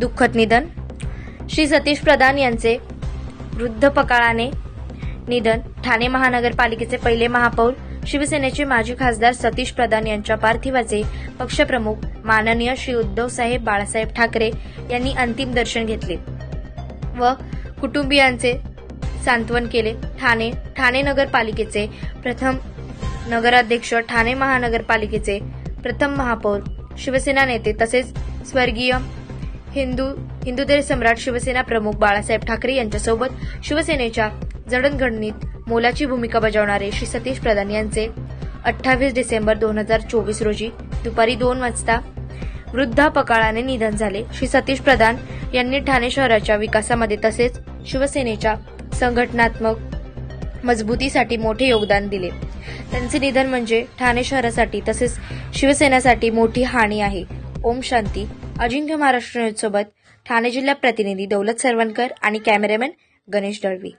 दुःखद निधन. श्री सतीश प्रधान यांचे वृद्धपकाळाने निधन. ठाणे महानगरपालिकेचे पहिले महापौर शिवसेनेचे माजी खासदार सतीश प्रधान यांच्या पार्थिवाचे पक्षप्रमुख माननीय श्री उद्धवसाहेब बाळासाहेब ठाकरे यांनी अंतिम दर्शन घेतले व कुटुंबियांचे सांत्वन केले. ठाणे ठाणे नगरपालिकेचे प्रथम नगराध्यक्ष ठाणे महानगरपालिकेचे प्रथम महापौर शिवसेना नेते तसेच स्वर्गीय हिंदू हिंदुदेव सम्राट शिवसेना प्रमुख बाळासाहेब ठाकरे यांच्यासोबत शिवसेनेच्या जडणघडणीत मोलाची भूमिका बजावणारे श्री सतीश प्रधान यांचे अठ्ठावीस डिसेंबर दोन हजार चोवीस रोजी दुपारी दोन वाजता वृद्धापकाळाने निधन झाले. श्री सतीश प्रधान यांनी ठाणे शहराच्या विकासामध्ये तसेच शिवसेनेच्या संघटनात्मक मजबूतीसाठी मोठे योगदान दिले. त्यांचे निधन म्हणजे ठाणे शहरासाठी तसेच शिवसेनेसाठी मोठी हानी आहे. ओम शांती. अजिंक्य महाराष्ट्र न्यूज सोबत ठाणे जिल्हा प्रतिनिधी दौलत सरवणकर आणि कॅमेरामॅन गणेश दळवी.